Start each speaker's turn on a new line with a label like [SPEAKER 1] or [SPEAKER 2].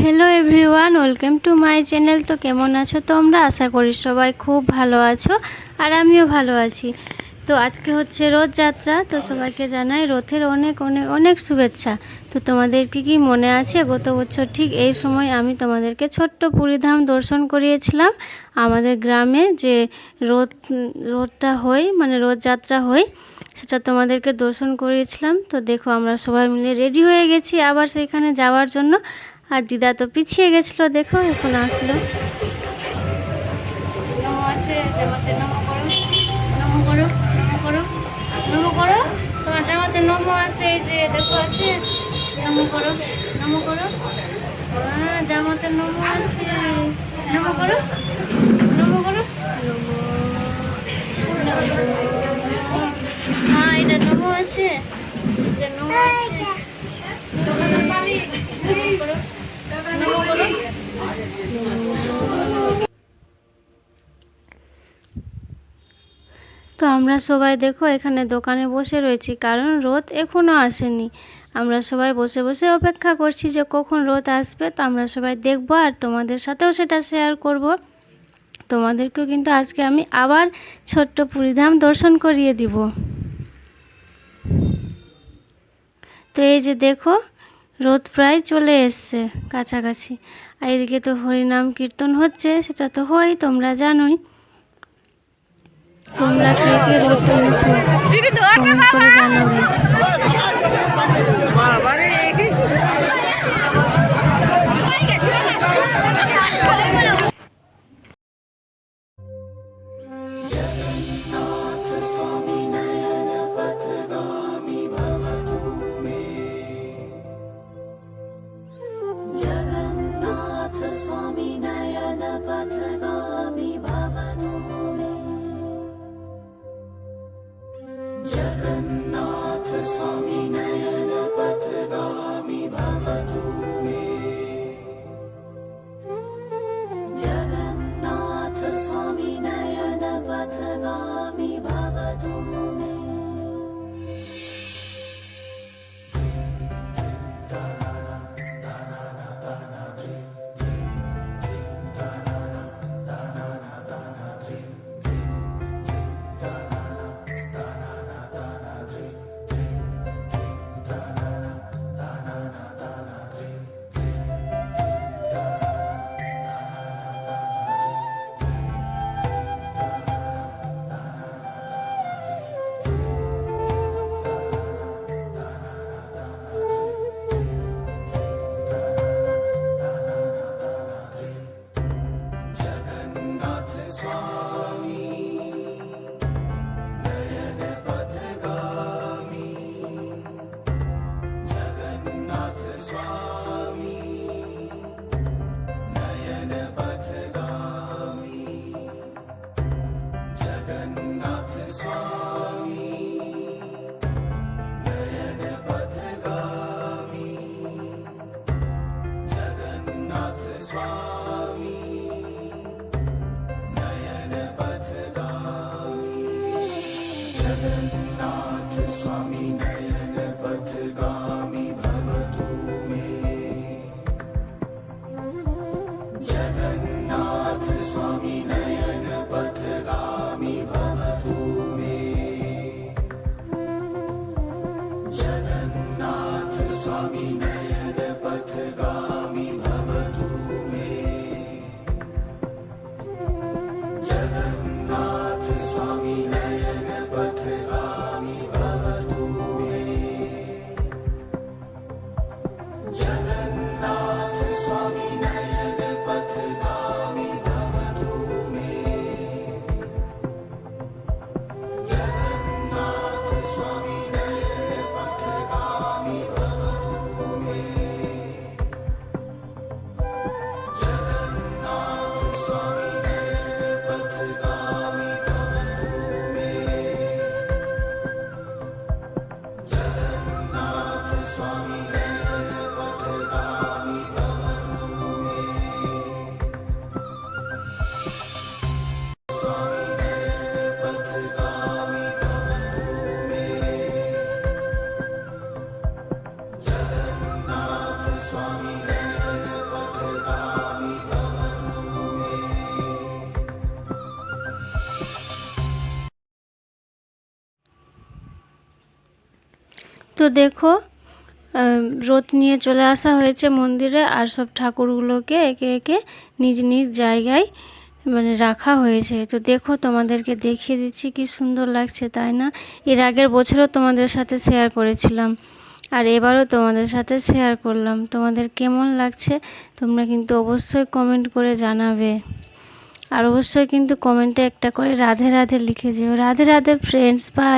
[SPEAKER 1] Hello everyone welcome to my channel তো কেমন আছো তোমরা? আশা করি সবাই খুব ভালো আছো আর আমিও ভালো আছি। তো আজকে হচ্ছে রথযাত্রা তো সবাইকে জানাই রথের অনেক অনেক অনেক শুভেচ্ছা। তো তোমাদেরকে কি মনে আছে? গত বছর ঠিক এই সময় আমি তোমাদেরকে ছোট্ট পুরীধাম দর্শন করিয়েছিলাম। আমাদের গ্রামে যে রথ, রথটা হয় মানে রথযাত্রা হয়, সেটা তোমাদেরকে দর্শন করিয়েছিলাম। তো দেখো আমরা সবাই মিলে রেডি হয়ে গেছি আবার সেখানে যাওয়ার জন্য। আর দিদা তো পিছিয়ে গেছিল, দেখো এখন আসলো। আছে, জামাতে নমো করো নমো করো নমো করো নমো করো। তোমার জামাতে নমো আছে, এই যে দেখো আছে, নমো করো নমো করো। জামাতে নমো আছে নমো করো নমো করো। হ্যাঁ এটা নমো আছে, এটা নমো আছে। তো আমরা সবাই দেখো এখানে দোকানে বসে রয়েছি, কারণ রোদ এখনও আসেনি। আমরা সবাই বসে বসে অপেক্ষা করছি যে কখন রোদ আসবে, তো আমরা সবাই দেখব আর তোমাদের সাথেও সেটা শেয়ার করব। তোমাদেরকেও কিন্তু আজকে আমি আবার ছোট্ট পুরীধাম দর্শন করিয়ে দিব। তো এই যে দেখো, রোদ প্রায় চলে এসছে কাছাকাছি। আর এদিকে তো হরিনাম কীর্তন হচ্ছে, সেটা তো হয় তোমরা জানোই। তোমরা কে কে রোদ তুলেছো কমেন্ট করে জানাবে।
[SPEAKER 2] जगन्नाथ flow. each.
[SPEAKER 1] তো দেখো রথ নিয়ে চলে আসা হয়েছে মন্দিরে আর সব ঠাকুরগুলোকে একে একে নিজ নিজ জায়গায় মানে রাখা হয়েছে। তো দেখো তোমাদেরকে দেখিয়ে দিচ্ছি কি সুন্দর লাগছে, তাই না? এর আগের বছরও তোমাদের সাথে শেয়ার করেছিলাম আর এবারও তোমাদের সাথে শেয়ার করলাম। তোমাদের কেমন লাগছে তোমরা কিন্তু অবশ্যই কমেন্ট করে জানাবে। আর অবশ্যই কিন্তু কমেন্টে একটা করে রাধে রাধে লিখে যেও। Radhe Radhe friends by